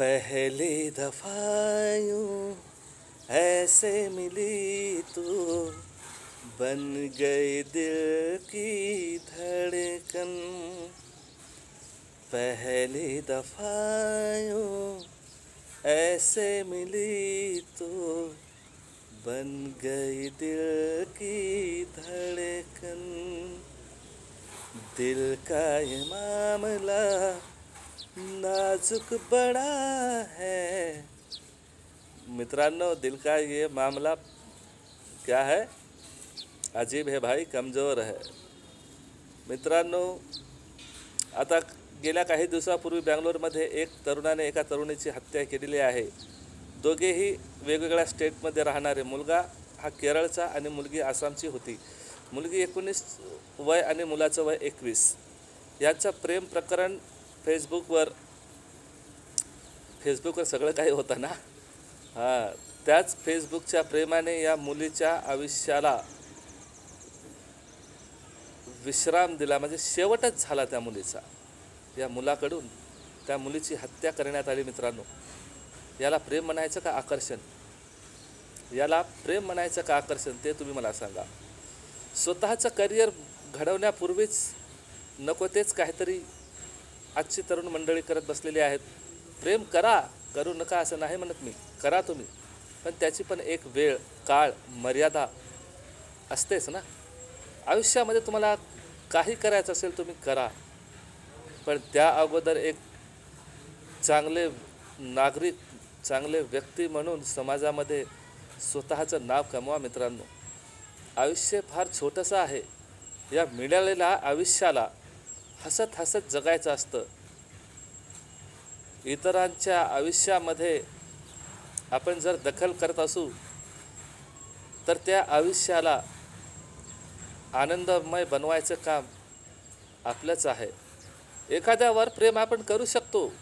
पहली दफा यूं ऐसे मिली तू। बन गई दिल की धड़कन। पहली दफा यूं ऐसे मिली तू। बन गई दिल की धड़कन। दिल का ये मामला नाजुक बड़ा है। मित्रांनो दिल का ये मामला क्या है? अजीब है भाई कमजोर है। मित्रांनो आता गेल्या काही दिवसापूर्वी बँगलोरमध्ये एक तरुणाने एका तरुणीची हत्या केलेली आहे. दोघेही वेगवेगळ्या स्टेटमध्ये राहणारे. मुलगा हा केरळचा आणि मुलगी आसामची होती. मुलगी एकोणीस वय आणि मुलाचं वय एकवीस. यांचं प्रेम प्रकरण फेसबुकवर फेसबुकवर सगळं काही होतं ना? हां त्याच फेसबुकच्या प्रेमाने या मुलीच्या आयुष्याला विश्राम दिला. म्हणजे शेवटच झाला त्या मुलीचा. या मुलाकडून त्या मुलीची हत्या करण्यात आली मित्रांनो. याला प्रेम म्हणायचं का आकर्षण? याला प्रेम म्हणायचं का आकर्षण? ते तुम्ही मला सांगा. स्वतःचं करिअर घडवण्यापूर्वीच नको तेच काहीतरी आजची तरुण मंडळी करत बसलेली आहेत. प्रेम करा करू नका असं नाही म्हणत मी. करा तुम्ही. पण त्याची पण एक वेळ काळ मर्यादा असतेच ना. आयुष्यामध्ये तुम्हाला काही करायचं असेल तुम्ही करा. पण त्या अगोदर एक चांगले नागरिक चांगले व्यक्ती म्हणून समाजामध्ये स्वतःचं नाव कमवा मित्रांनो. आयुष्य फार छोटंसं आहे. या मिळालेल्या आयुष्याला हसत हसत जगायचं असतं. इतरांच्या आयुष्यामध्ये आपण जर दखल करत असू तर त्या आयुष्याला आनंदमय बनवायचं काम आपलंच आहे. एखाद्यावर प्रेम आपण करू शकतो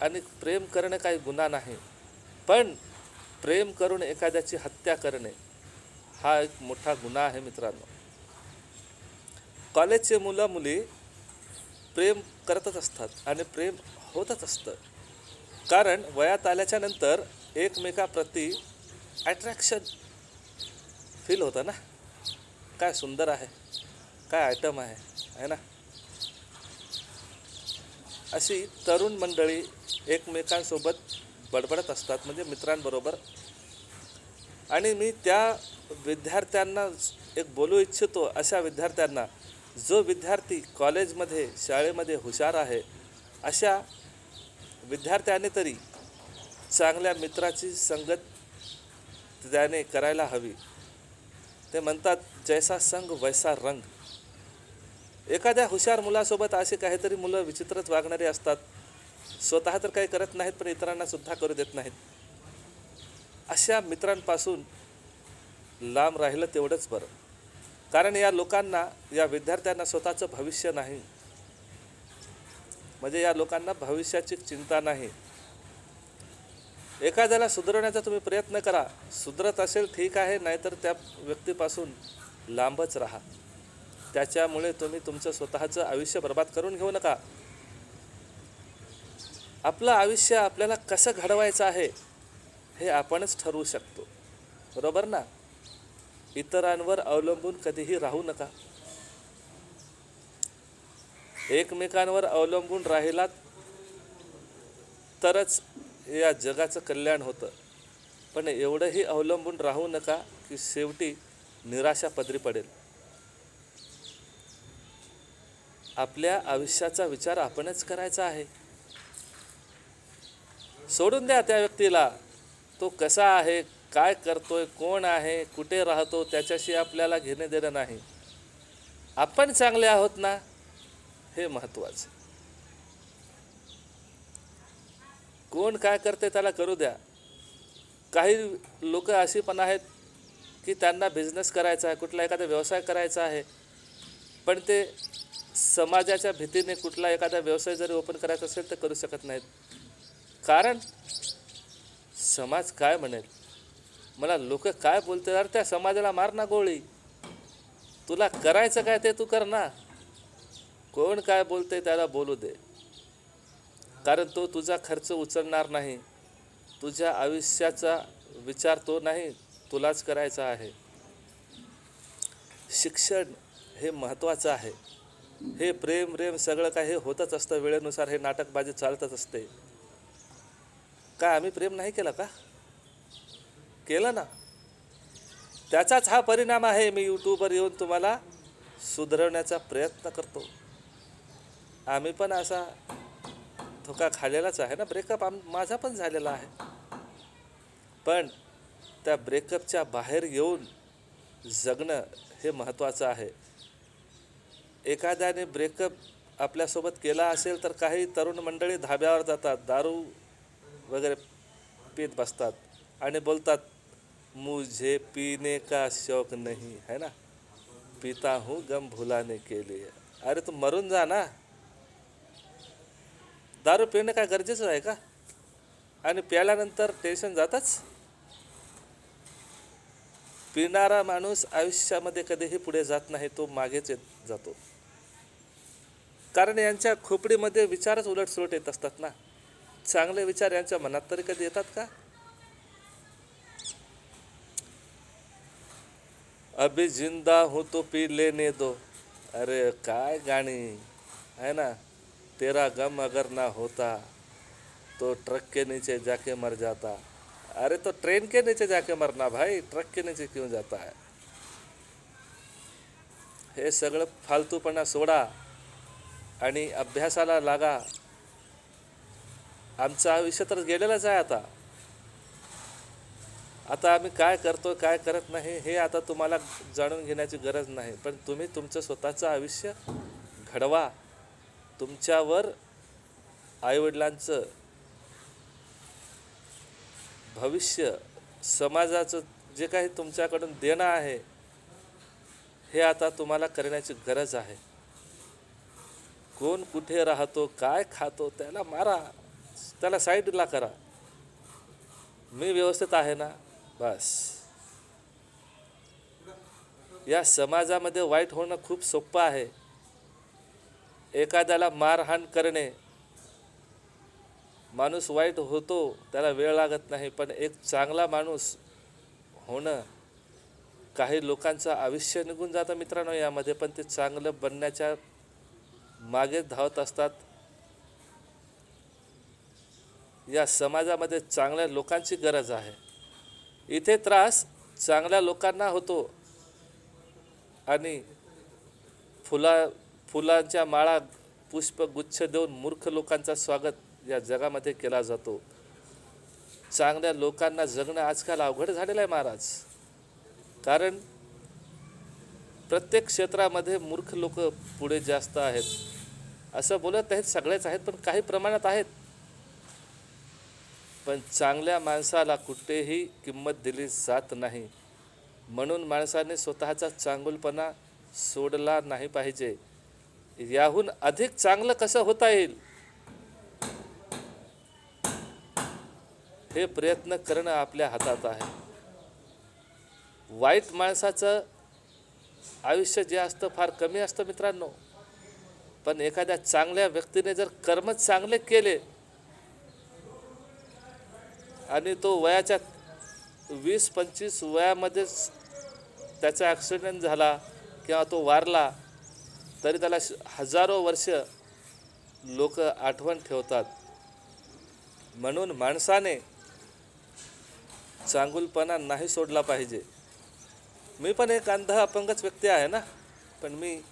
आणि प्रेम करणे काही गुन्हा नाही. पण प्रेम करून एखाद्याची हत्या करणे हा एक मोठा गुन्हा आहे मित्रांनो. कॉलेजचे मुलं मुली प्रेम करतच असतात आणि प्रेम होतच असतं. कारण वयात आल्याच्यानंतर एकमेकाप्रती ॲट्रॅक्शन फील होतं ना? काय सुंदर आहे काय आयटम आहे आहे ना? अशी तरुण मंडळी एकमेकांसोबत बडबडत असतात म्हणजे मित्रांबरोबर. आणि मी त्या विद्यार्थ्यांना एक बोलू इच्छितो अशा विद्यार्थ्यांना जो विद्यार्थी कॉलेजमध्ये शाळेमध्ये हुशार आहे अशा विद्यार्थ्याने तरी चांगल्या मित्राची संगत त्याने करायला हवी. ते म्हणतात जैसा संग वैसा रंग. एखाद्या हुशार मुलासोबत असे काहीतरी मुलं विचित्रच वागणारे असतात. स्वतः तर काही करत नाहीत पण इतरांना सुद्धा करू देत नाहीत. अशा मित्रांपासून लांब राहिलं तेवढंच बरं. कारण या लोकांना या विद्यार्थ्यांना स्वतःचं भविष्य नाही. म्हणजे या लोकांना भविष्याची चिंता नाही. एखाद्याला सुधारण्याचा तुम्ही प्रयत्न करा. सुधरत असेल ठीक आहे नाहीतर त्या व्यक्तीपासून लांबच राहा. त्याच्यामुळे तुम्ही तुमचं स्वतःचं आयुष्य बर्बाद करून घेऊ नका. आपलं आयुष्य आपल्याला कसं घडवायचं आहे हे आपणच ठरवू शकतो. बरोबर ना? इतरांवर अवलंबून कधीही राहू नका. एकमेकांवर अवलंबून राहिलात तरच या जगाचं कल्याण होतं. पण एवढंही अवलंबून राहू नका की शेवटी निराशा पदरी पडेल. आपल्या आयुष्याचा विचार आपणच करायचा आहे. सोडून द्या त्या व्यक्तीला. तो कसा आहे? काय करतोय कोण आहे कुठे राहतो त्याच्याशी आपल्याला घेणे देणं नाही. आपण चांगले आहोत ना हे महत्वाचं. कोण काय करते त्याला करू द्या. काही लोक अशी पण आहेत की त्यांना बिझनेस करायचा आहे कुठला एखादा व्यवसाय करायचा आहे पण ते समाजाच्या भीतीने कुठला एखादा व्यवसाय जरी ओपन करायचा असेल तर करू शकत नाहीत. कारण समाज काय म्हणेल? मला लोक काय बोलते अरे त्या समाजाला मार ना गोळी. तुला करायचं काय ते तू कर ना. कोण काय बोलते त्याला बोलू दे. कारण तो तुझा खर्च उचलणार नाही. तुझ्या आयुष्याचा विचार तो नाही. तुलाच करायचा आहे. शिक्षण हे महत्त्वाचं आहे. हे प्रेम प्रेम सगळं काही हे होतच असतं. वेळेनुसार हे नाटकबाजी चालतच असते. काय आम्ही प्रेम नाही केलं का? केलं ना त्याचाच हा परिणाम आहे. मी यूट्यूबवर येऊन तुम्हाला सुधारवण्याचा प्रयत्न करतो. आम्ही पण असा धोका खाल्लेलाच आहे ना. ब्रेकअप आम माझा पण झालेला आहे. पण त्या ब्रेकअपच्या बाहेर येऊन जगणं हे महत्त्वाचं आहे. एखाद्याने ब्रेकअप आपल्यासोबत केला असेल तर काही तरुण मंडळी धाब्यावर जातात दारू वगैरे पीत बसतात आणि बोलतात मुझे पीने का शौक नहीं है ना? पीता हूँ गम भुलाने के लिए। अरे तू मरून जा ना। दारू पिणं काय गरजेचं आहे का? आणि प्याल्यानंतर टेन्शन जातच? पिणारा माणूस आयुष्यामध्ये कधीही पुढे जात नाही तो मागेच येत जातो. कारण यांच्या खोपडीमध्ये विचारच उलटसुलट येत असतात ना. चांगले विचार यांच्या मनात तरी कधी येतात का? अभी जिंदा हूँ तो पी लेने दो। अरे काय गाणी? है ना? तेरा गम अगर ना होता तो ट्रक के नीचे जाके मर जाता। अरे तो ट्रेन के नीचे जाके मरना भाई ट्रक के नीचे क्यों जाता है? हे सगळं फालतूपणा सोडा आणि अभ्यासाला लागा. आमचं आयुष्य तर गेलेलंच आहे आता. आता आम्ही काय करतो काय करत नाही हे आता तुम्हाला जाणून घेण्याची गरज नाही. पण तुम्ही तुमचं स्वतःचं आयुष्य घडवा. तुमच्यावर आईवडिलांचं भविष्य समाजाचं जे काही तुमच्याकडून देणं आहे हे आता तुम्हाला करण्याची गरज आहे. कोण कुठे राहतो काय खातो त्याला मारा. त्याला साईडला करा. मी व्यवस्थित आहे ना? बस. या समाजामध्ये वाईट होणं खूप सोपं आहे. एखाद्याला मारहाण करणे. माणूस वाईट होतो त्याला वेळ लागत नाही पण एक चांगला माणूस होणं काही लोकांचं आयुष्य निघून जातं मित्रांनो यामध्ये पण ते चांगलं बनण्याच्या मागे धावत असतात. या समाजामध्ये चांगल्या लोकांची गरज आहे. इथे त्रास चांगल्या लोकांना होतो. आणि फुला फुलांच्या माळा पुष्पगुच्छ देऊन मूर्ख लोकांचा स्वागत या जगामध्ये केला जातो. चांगल्या लोकांना जगणं आजकाल अवघड झालेलं आहे महाराज. कारण प्रत्येक क्षेत्रामध्ये मूर्ख लोक पुढे जास्त आहेत. असं बोलत आहेत सगळेच आहेत पण काही प्रमाणात आहेत. पण चांगल्या माणसाला कुठेही किंमत दिली जात नाही. म्हणून माणसाने स्वतःचा चांगुलपणा सोडला नाही पाहिजे. याहून अधिक चांगलं कसं होता येईल? हे प्रयत्न करणं आपल्या हातात आहे. वाईट माणसाचं आयुष्य जे असतं फार कमी असतं मित्रांनो. पण एखाद्या चांगल्या व्यक्तीने जर कर्म चांगले केले आणि तो वयाच्या वीस पंचवीस वयामध्येच त्याचा ॲक्सिडेंट झाला किंवा तो वारला तरी त्याला श- हजारो वर्ष लोक आठवण ठेवतात. म्हणून माणसाने चांगुलपणा नाही सोडला पाहिजे. मी पण एक अंध अपंगच व्यक्ती आहे ना? पण मी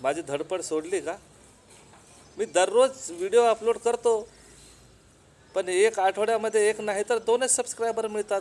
माझी धडपड सोडली का? मी दररोज व्हिडिओ अपलोड करतो. पण एक आठवड्यामध्ये एक नाही तर दोनच सबस्क्रायबर मिळतात.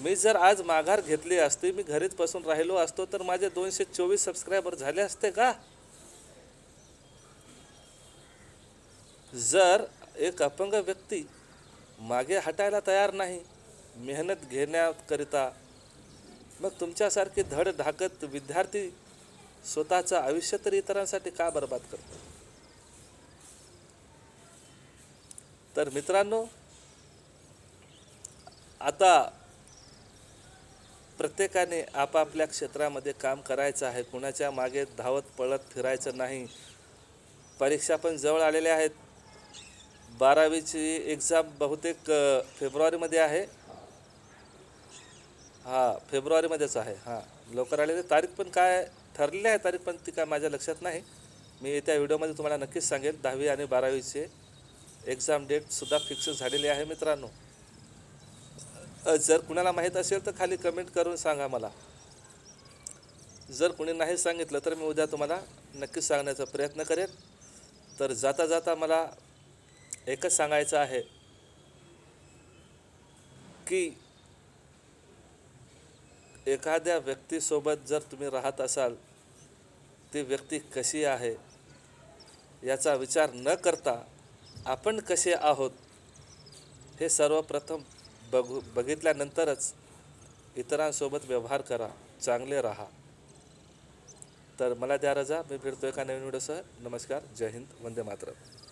मी जर आज माघार घेतली असती मी घरीच बसून राहिलो असतो तर माझे दोनशे चोवीस सबस्क्रायबर झाले असते का? जर एक अपंग व्यक्ती मागे हटायला तयार नाही मेहनत घेण्याकरिता मग तुमच्यासारखे धड ढाकत विद्यार्थी स्वतःचं आयुष्य तरी इतरांसाठी का बर्बाद करतो? तर मित्रांनो आता प्रत्येकाने आपापल्या क्षेत्रामध्ये काम करायचं आहे. कुणाच्या मागे धावत पळत फिरायचं नाही. परीक्षा पण जवळ आलेल्या आहेत. बारावीची एक्झाम बहुतेक फेब्रुवारीमध्ये आहे. हां फेब्रुवारीमध्येच आहे. हां लवकर आलेली तारीख पण काय ठरलेली आहे तारीख पण ती काय माझ्या लक्षात नाही. मी येत्या व्हिडिओमध्ये तुम्हाला नक्कीच सांगेल दहावी आणि बारावीचे एक्झाम डेटसुद्धा फिक्स झालेली आहे मित्रांनो. जर कुणाला माहीत असेल तर खाली कमेंट करून सांगा मला. जर कुणी नाही सांगितलं तर मी उद्या तुम्हाला नक्कीच सांगण्याचा प्रयत्न करेन. तर जाता जाता मला एकच सांगायचं आहे की एखाद्या व्यक्तीसोबत जर तुम्ही राहत असाल ती व्यक्ती कशी आहे याचा विचार न करता आपण कसे आहोत हे सर्वप्रथम बघू बघितल्यानंतरच इतरांसोबत व्यवहार करा चांगले राहा. तर मला द्या रजा मी फिरतो एका नवीन व्हिडिओसह. नमस्कार जय हिंद वंदे मातरम.